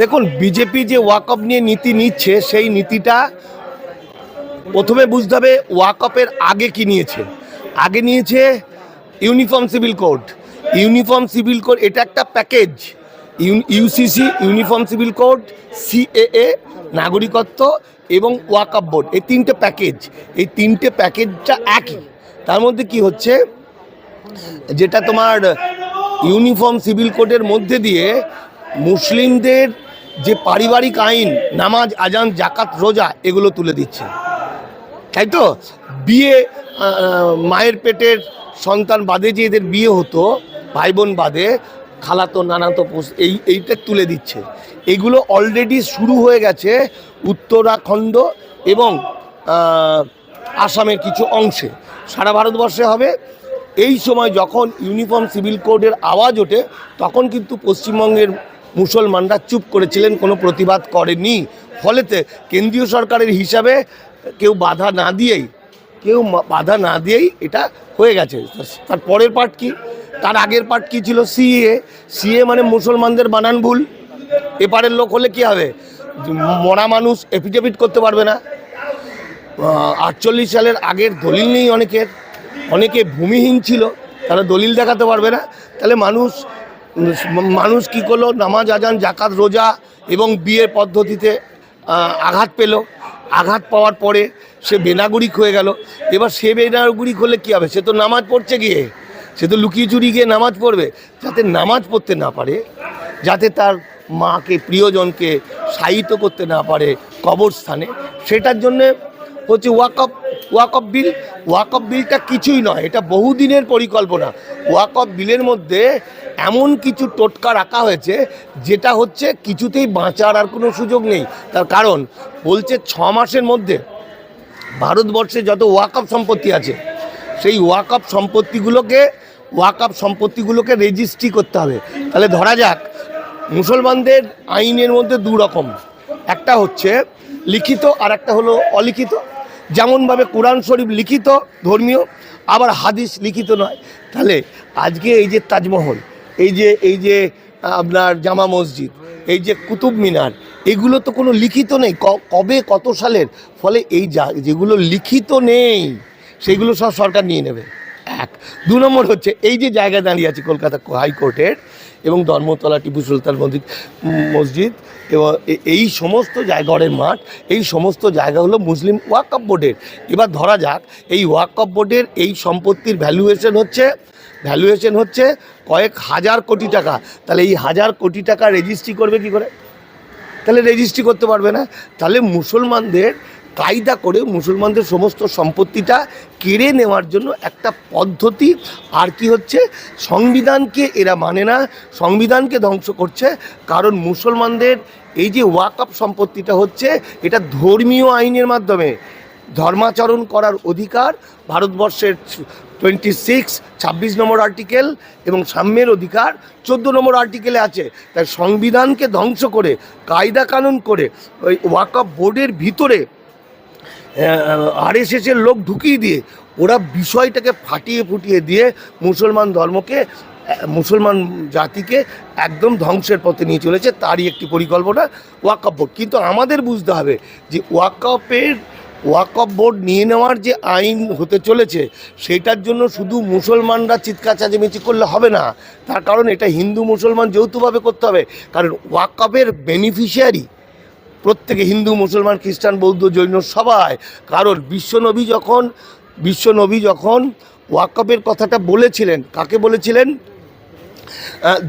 দেখুন বিজেপি যে ওয়াকআপ নিয়ে নীতি নিচ্ছে, সেই নীতিটা প্রথমে বুঝতে হবে ওয়াকআপের আগে কি নিয়েছে। আগে নিয়েছে uniform civil code uniform civil code এটা একটা package UCC uniform civil code CAA নাগরিকত্ব এবং ওয়াকআপ বোর্ড এই তিনটে প্যাকেজ এই তিনটে প্যাকেজটা একই। তার মধ্যে কি হচ্ছে? যেটা তোমার ইউনিফর্ম সিভিল কোডের মধ্যে দিয়ে মুসলিমদের যে পারিবারিক আইন, নামাজ, আজান জাকাত রোজা, এগুলো তুলে দিচ্ছে। তাই তো? বিয়ে মায়ের পেটের সন্তান বাদে যে এদের বিয়ে হতো ভাই বোন বাদে, খালাতো, নানাতো পোষ- এই, এইটা তুলে দিচ্ছে। এগুলো অলরেডি শুরু হয়ে গেছে উত্তরাখণ্ড এবং আসামের কিছু অংশে। সারা ভারতবর্ষে হবে। এই সময় যখন ইউনিফর্ম সিভিল কোডের আওয়াজ ওঠে, তখন কিন্তু পশ্চিমবঙ্গের মুসলমানরা চুপ করেছিলেন, কোনো প্রতিবাদ করেনি। ফলেতে কেন্দ্রীয় সরকারের হিসাবে কেউ বাধা না দিয়েই, কেউ বাধা না দিয়েই এটা হয়ে গেছে। তার পরের পার্ট কি? তার আগের পার্ট কি ছিল? সিএ। সিএ মানে মুসলমানদের বানান ভুল। এপারের লোক হলে কি হবে? মরা মানুষ এফিডেভিট করতে পারবে না। আটচল্লিশ সালের আগের দলিল নেই অনেকের। অনেকে ভূমিহীন ছিল, তারা দলিল দেখাতে পারবে না। তাহলে মানুষ মানুষ কি করল? নামাজ, আজান জাকাত রোজা এবং বিয়ের পদ্ধতিতে আঘাত পেল। আঘাত পাওয়ার পরে সে বেনাগরিক হয়ে গেল। এবার সে বেনাগরিক হলে কী হবে? সে তো নামাজ পড়ছে গিয়ে। সে তো লুকিয়ে চুরি গিয়ে নামাজ পড়বে। যাতে নামাজ পড়তে না পারে, যাতে তার মাকে, প্রিয়জনকে সাহিত্য করতে না পারে কবরস্থানে। সেটার জন্যে হচ্ছে ওয়াকআপ ওয়াকআপ বিল। ওয়াকআপ বিলটা কিছুই নয়। এটা বহুদিনের পরিকল্পনা। ওয়াকআপ বিলের মধ্যে এমন কিছু টোটকা রাখা হয়েছে, যেটা হচ্ছে কিছুতেই বাঁচার আর কোনো সুযোগ নেই। তার কারণ, বলছে ছ মাসের মধ্যে ভারতবর্ষে যত ওয়াকআপ সম্পত্তি আছে, সেই ওয়াকআপ সম্পত্তিগুলোকে ওয়াকআপ সম্পত্তিগুলোকে রেজিস্ট্রি করতে হবে। তাহলে ধরা যাক, মুসলমানদের আইনের মধ্যে দু রকম। একটা হচ্ছে লিখিত আর একটা হলো অলিখিত। যেমনভাবে কোরআন শরীফ লিখিত, ধর্মীয় আবার হাদিস লিখিত নয়। তাহলে আজকে এই যে তাজমহল, এই যে এই যে আপনার জামা মসজিদ, এই যে কুতুব মিনার, এগুলো তো কোনো লিখিত নেই। কবে কত সালের? ফলে এই যা, যেগুলো লিখিত নেই, সেগুলো সব সরকার নিয়ে নেবে। এক। দু নম্বর হচ্ছে, এই যে জায়গায় দাঁড়িয়ে আছে কলকাতা হাইকোর্টের এবং ধর্মতলা টিপু সুলতান মসজিদ মসজিদ এবং এই সমস্ত জায়গার মাঠ, এই সমস্ত জায়গা হলো মুসলিম ওয়াকআপ বোর্ডের। এবার ধরা যাক, এই ওয়াকআপ বোর্ডের এই সম্পত্তির ভ্যালুয়েশন হচ্ছে ভ্যালুয়েশন হচ্ছে কয়েক হাজার কোটি টাকা। তাহলে এই হাজার কোটি টাকা রেজিস্ট্রি করবে কি করে? তাহলে রেজিস্ট্রি করতে পারবে না। তাহলে মুসলমানদের কায়দা করে মুসলমানদের সমস্ত সম্পত্তিটা কেড়ে নেওয়ার জন্য একটা পদ্ধতি। আর কি হচ্ছে? সংবিধানকে এরা মানে না, সংবিধানকে ধ্বংস করছে কারণ মুসলমানদের এই যে ওয়াকআপ সম্পত্তিটা হচ্ছে, এটা ধর্মীয় আইনের মাধ্যমে। ধর্মাচরণ করার অধিকার ভারতবর্ষের টোয়েন্টি সিক্স, ছাব্বিশ নম্বর আর্টিকেল এবং সাম্যের অধিকার চোদ্দ নম্বর আর্টিকেলে আছে। তাই সংবিধানকে ধ্বংস করে, কায়দা কানুন করে ওই ওয়াকআপ বোর্ডের ভিতরে আরএসএসের লোক ঢুকিয়ে দিয়ে ওরা বিষয়টাকে ফাটিয়ে ফুটিয়ে দিয়ে মুসলমান ধর্মকে মুসলমান জাতিকে একদম ধ্বংসের পথে নিয়ে চলেছে, তারই একটি পরিকল্পনা ওয়াকআপ বোর্ড। কিন্তু আমাদের বুঝতে হবে যে ওয়াকআপের ওয়াকআপ বোর্ড নিয়ে নেওয়ার যে আইন হতে চলেছে, সেটার জন্য শুধু মুসলমানরা চিৎকার চাচামেচি করলে হবে না। তার কারণ এটা হিন্দু মুসলমান যৌথভাবে করতে হবে। কারণ ওয়াকআপের বেনিফিশিয়ারি প্রত্যেকে হিন্দু, মুসলমান, খ্রিস্টান, বৌদ্ধ, জৈন সবাই, কারণ বিশ্বনবী যখন বিশ্বনবী যখন ওয়াকফের কথাটা বলেছিলেন, কাকে বলেছিলেন?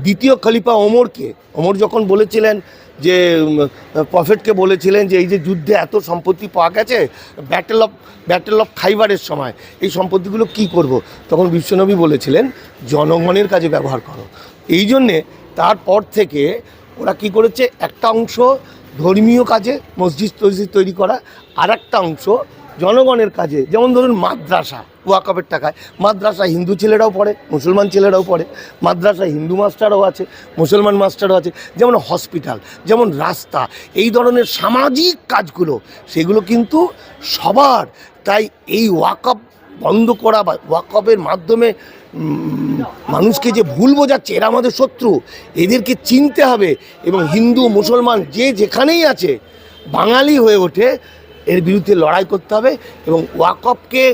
দ্বিতীয় খলিফা ওমরকে। ওমর যখন বলেছিলেন যে প্রফেটকে বলেছিলেন যে, এই যে যুদ্ধে এত সম্পত্তি পাওয়া গেছে ব্যাটেল অফ ব্যাটেল অফ খাইবারের সময়, এই সম্পত্তিগুলো কি করব? তখন বিশ্বনবী বলেছিলেন, জনগণের কাজে ব্যবহার করো। এই জন্যে তারপর থেকে ওরা কি করেছে? একটা অংশ ধর্মীয় কাজে মসজিদ তসজিদ তৈরি করা আর একটা অংশ জনগণের কাজে। যেমন ধরুন মাদ্রাসা, ওয়াকফের টাকায়। মাদ্রাসা হিন্দু ছেলেরাও পড়ে, মুসলমান ছেলেরাও পড়ে। মাদ্রাসা হিন্দু মাস্টারও আছে, মুসলমান মাস্টারও আছে। যেমন হসপিটাল, যেমন রাস্তা, এই ধরনের সামাজিক কাজগুলো, সেগুলো কিন্তু সবার। তাই এই ওয়াকফ বন্ধ করা বা ওয়াকফের মাধ্যমে মানুষকে যে ভুল বোঝাচ্ছে, এরা আমাদের শত্রু। এদেরকে চিনতে হবে এবং হিন্দু, মুসলমান যে যেখানেই আছে, বাঙালি হয়ে ওঠে, এর বিরুদ্ধে লড়াই করতে হবে এবং ওয়াকফকে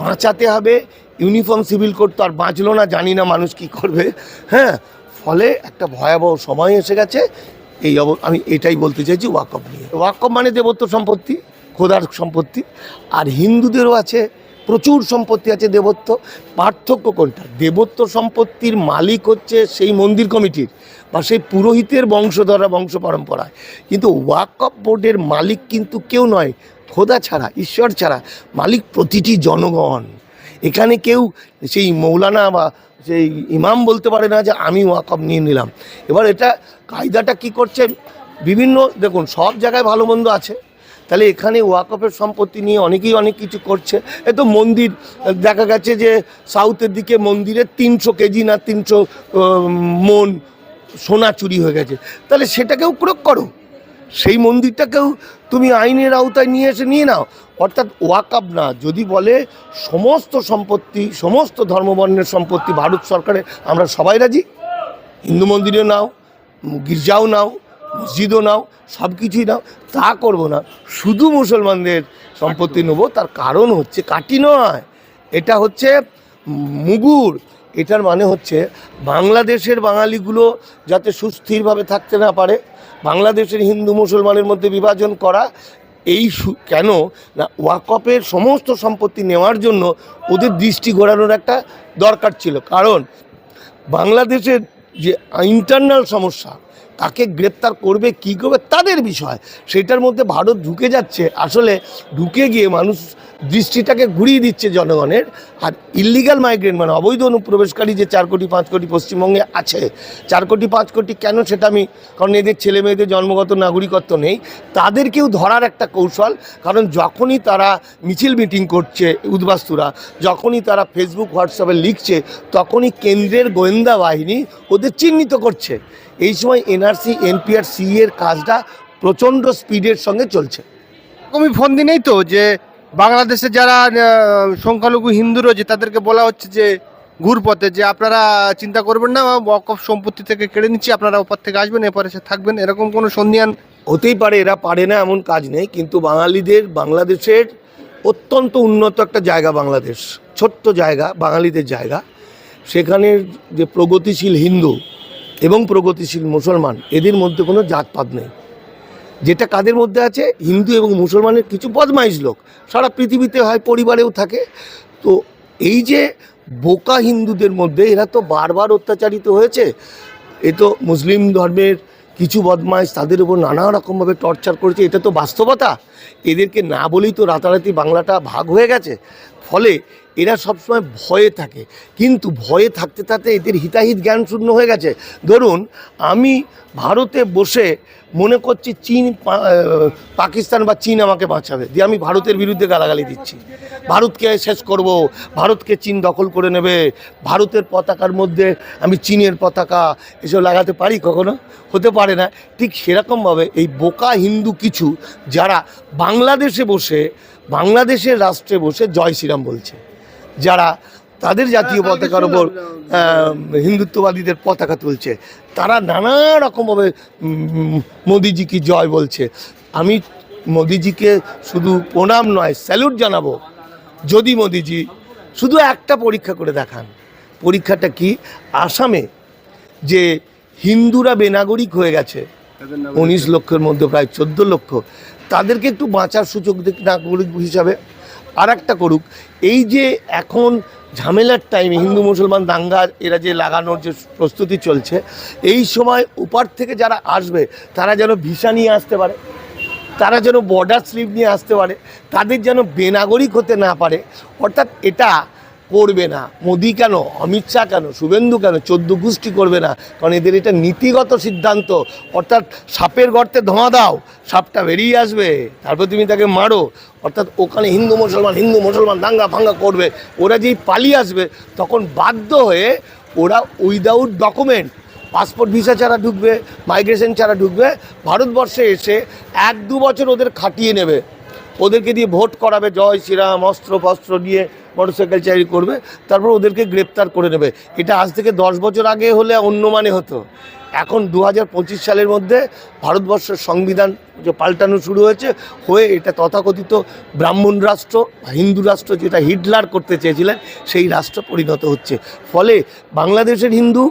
বাঁচাতে হবে। ইউনিফর্ম সিভিল কোড তো আর বাঁচলো না, জানি না মানুষ কি করবে। হ্যাঁ ফলে একটা ভয়াবহ সময় এসে গেছে। এই অব, আমি এটাই বলতে চাইছি ওয়াকফ নিয়ে। ওয়াকফ মানে দেবত্ব সম্পত্তি, খোদার সম্পত্তি। আর হিন্দুদেরও আছে প্রচুর সম্পত্তি আছে দেবত্ব। পার্থক্য কোনটা? দেবত্ব সম্পত্তির মালিক হচ্ছে সেই মন্দির কমিটির বা সেই পুরোহিতের বংশধরা বংশ পরম্পরায়। কিন্তু ওয়াকফ বোর্ডের মালিক কিন্তু কেউ নয়, খোদা ছাড়া, ঈশ্বর ছাড়া, মালিক প্রতিটি জনগণ। এখানে কেউ সেই মৌলানা বা সেই ইমাম বলতে পারে না যে আমি ওয়াকফ নিয়ে নিলাম। এবার এটা কায়দাটা কি করছে? বিভিন্ন, দেখুন, সব জায়গায় ভালো মন্দ আছে। তাহলে এখানে ওয়াকফের সম্পত্তি নিয়ে অনেকেই অনেক কিছু করছে। এ তো মন্দির, দেখা গেছে যে সাউথের দিকে মন্দিরে তিনশো কেজি না তিনশো মন সোনা চুরি হয়ে গেছে। তাহলে সেটাকেও প্রয়োগ করো। সেই মন্দিরটাকেও তুমি আইনের আওতায় নিয়ে এসে নিয়ে নাও। অর্থাৎ ওয়াকাব না, যদি বলে সমস্ত সম্পত্তি, সমস্ত ধর্মবর্ণের সম্পত্তি ভারত সরকারের, আমরা সবাই রাজি। হিন্দু মন্দিরেও নাও, গির্জাও নাও মসজিদও নাও সব কিছুই নাও তা করব না। শুধু মুসলমানদের সম্পত্তি নেব তার কারণ হচ্ছে কাটি নয়। এটা হচ্ছে মুগুর। এটার মানে হচ্ছে বাংলাদেশের বাঙালিগুলো যাতে সুস্থিরভাবে থাকতে না পারে বাংলাদেশের হিন্দু মুসলমানের মধ্যে বিভাজন করা এই কেন? না ওয়াকপের সমস্ত সম্পত্তি নেওয়ার জন্য ওদের দৃষ্টি ঘোরানোর একটা দরকার ছিল। কারণ বাংলাদেশের যে ইন্টারনাল সমস্যা কাকে গ্রেপ্তার করবে, কী করবে, তাদের বিষয়। সেটার মধ্যে ভারত ঢুকে যাচ্ছে। আসলে ঢুকে গিয়ে মানুষ দৃষ্টিটাকে ঘুরিয়ে দিচ্ছে জনগণের। আর ইল্লিগাল মাইগ্রেন্ট মানে অবৈধ অনুপ্রবেশকারী যে চার কোটি, পাঁচ কোটি পশ্চিমবঙ্গে আছে, চার কোটি, পাঁচ কোটি কেন সেটা আমি, কারণ এদের ছেলে মেয়েদের জন্মগত নাগরিকত্ব নেই, তাদেরকেও ধরার একটা কৌশল। কারণ যখনই তারা মিছিল মিটিং করছে উদ্বাস্তুরা, যখনই তারা ফেসবুক হোয়াটসঅ্যাপে লিখছে, তখনই কেন্দ্রের গোয়েন্দা বাহিনী ওদের চিহ্নিত করছে। এই সময় এনআরসি এনপিআর সি এর কাজটা প্রচণ্ড স্পিডের সঙ্গে চলছে। এরকমই ফোন দিনেই তো যে বাংলাদেশে যারা সংখ্যালঘু হিন্দু রয়েছে তাদেরকে বলা হচ্ছে যে ঘুরপথে যে আপনারা চিন্তা করবেন না ওয়াকফ সম্পত্তি থেকে কেড়ে নিচ্ছি আপনারা ওপর থেকে আসবেন এপারে এসে থাকবেন এরকম কোনো সন্ধিয়ান হতেই পারে এরা পারে না এমন কাজ নেই কিন্তু বাঙালিদের বাংলাদেশের অত্যন্ত উন্নত একটা জায়গা বাংলাদেশ ছোট্ট জায়গা বাঙালিদের জায়গা। সেখানের যে প্রগতিশীল হিন্দু এবং প্রগতিশীল মুসলমান, এদের মধ্যে কোনো জাতপাত নেই। যেটা কাদের মধ্যে আছে? হিন্দু এবং মুসলমানের কিছু বদমাইশ লোক। সারা পৃথিবীতে হয়, পরিবারেও থাকে। তো এই যে বোকা হিন্দুদের মধ্যে, এরা তো বারবার অত্যাচারিত হয়েছে। এ তো মুসলিম ধর্মের কিছু বদমাইশ তাদের উপর নানা রকমভাবে টর্চার করেছে। এটা তো বাস্তবতা। এদেরকে না বলেই তো রাতারাতি বাংলাটা ভাগ হয়ে গেছে। ফলে এরা সবসময় ভয়ে থাকে। কিন্তু ভয়ে থাকতে থাকতে এদের হিতাহিত জ্ঞান শূন্য হয়ে গেছে। ধরুন, আমি ভারতে বসে মনে করছি চীন পাকিস্তান বা চীন আমাকে বাঁচাবে। দিয়ে আমি ভারতের বিরুদ্ধে গালাগালি দিচ্ছি। ভারতকে শেষ করব, ভারতকে চীন দখল করে নেবে। ভারতের পতাকার মধ্যে আমি চীনের পতাকা এসব লাগাতে পারি কখনো? হতে পারে না। ঠিক সেরকমভাবে এই বোকা হিন্দু কিছু যারা বাংলাদেশে বসে, বাংলাদেশের রাষ্ট্রে বসে জয় শ্রীরাম বলছে। যারা তাদের জাতীয় পতাকার ওপর হিন্দুত্ববাদীদের পতাকা তুলছে। তারা নানা রকমভাবে উম, মোদিজি কি জয় বলছে। আমি মোদিজিকে শুধু প্রণাম নয় স্যালুট জানাব। যদি মোদিজি শুধু একটা পরীক্ষা করে দেখান পরীক্ষাটা কি? আসামে যে হিন্দুরা বেনাগরিক হয়ে গেছে উনিশ লক্ষের মধ্যে প্রায় চোদ্দ লক্ষ তাদেরকে একটু বাঁচার সুযোগ নাগরিক হিসাবে। আর একটা করুক, এই যে এখন ঝামেলার টাইমে হিন্দু, মুসলমান, দাঙ্গা, এরা যে লাগানোর যে প্রস্তুতি চলছে, এই সময় উপার থেকে যারা আসবে, তারা যেন ভিসা নিয়ে আসতে পারে, তারা যেন বর্ডার স্লিপ নিয়ে আসতে পারে, তাদের যেন বেনাগরিক হতে না পারে, অর্থাৎ এটা করবে না। মোদি কেন? অমিত শাহ কেন? শুভেন্দু কেন? চোদ্দ গোষ্ঠী করবে না। কারণ এদের এটা নীতিগত সিদ্ধান্ত। অর্থাৎ সাপের গর্তে ধোঁয়া দাও, সাপটা বেরিয়ে আসবে, তারপর তুমি তাকে মারো। অর্থাৎ ওখানে হিন্দু মুসলমান হিন্দু মুসলমান দাঙ্গা ফাঙ্গা করবে। ওরা যেই পালিয়ে আসবে, তখন বাধ্য হয়ে ওরা উইদাউট ডকুমেন্ট পাসপোর্ট ভিসা ছাড়া ঢুকবে মাইগ্রেশন ছাড়া ঢুকবে, ভারতবর্ষে এসে এক দু বছর ওদের খাটিয়ে নেবে। ওদেরকে দিয়ে ভোট করাবে, জয় শ্রীরাম অস্ত্র ফস্ত্র নিয়ে মোটরসাইকেল চারি করবে, তারপর ওদেরকে গ্রেপ্তার করে নেবে। এটা আজ থেকে দশ বছর আগে হলে অন্য মানে হতো। এখন দু হাজার পঁচিশ সালের মধ্যে ভারতবর্ষের সংবিধান যে পাল্টানো শুরু হয়েছে, হয়ে এটা তথাকথিত ব্রাহ্মণ রাষ্ট্র, হিন্দু রাষ্ট্র যেটা হিটলার করতে চেয়েছিলেন, সেই রাষ্ট্র পরিণত হচ্ছে। ফলে বাংলাদেশের হিন্দু,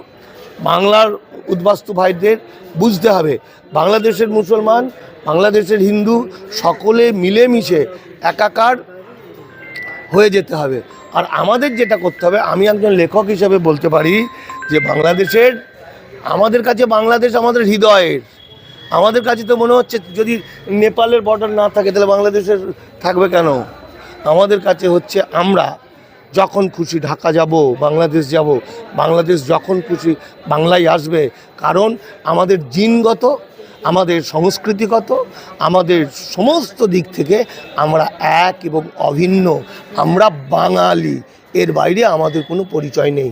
বাংলার উদ্বাস্তু ভাইদের বুঝতে হবে। বাংলাদেশের মুসলমান, বাংলাদেশের হিন্দু, সকলে মিলেমিশে একাকার হয়ে যেতে হবে। আর আমাদের যেটা করতে হবে, আমি একজন লেখক হিসেবে বলতে পারি যে বাংলাদেশের, আমাদের কাছে বাংলাদেশ আমাদের হৃদয়ের। আমাদের কাছে তো মনে হচ্ছে যদি নেপালের বর্ডার না থাকে, তাহলে বাংলাদেশের থাকবে কেন? আমাদের কাছে হচ্ছে আমরা যখন খুশি ঢাকা যাব, বাংলাদেশ যাব, বাংলাদেশ যখন খুশি বাংলায় আসবে, কারণ আমাদের জিনগত, আমাদের সংস্কৃতিগত, আমাদের সমস্ত দিক থেকে আমরা এক এবং অভিন্ন। আমরা বাঙালি, এর বাইরে আমাদের কোনো পরিচয় নেই।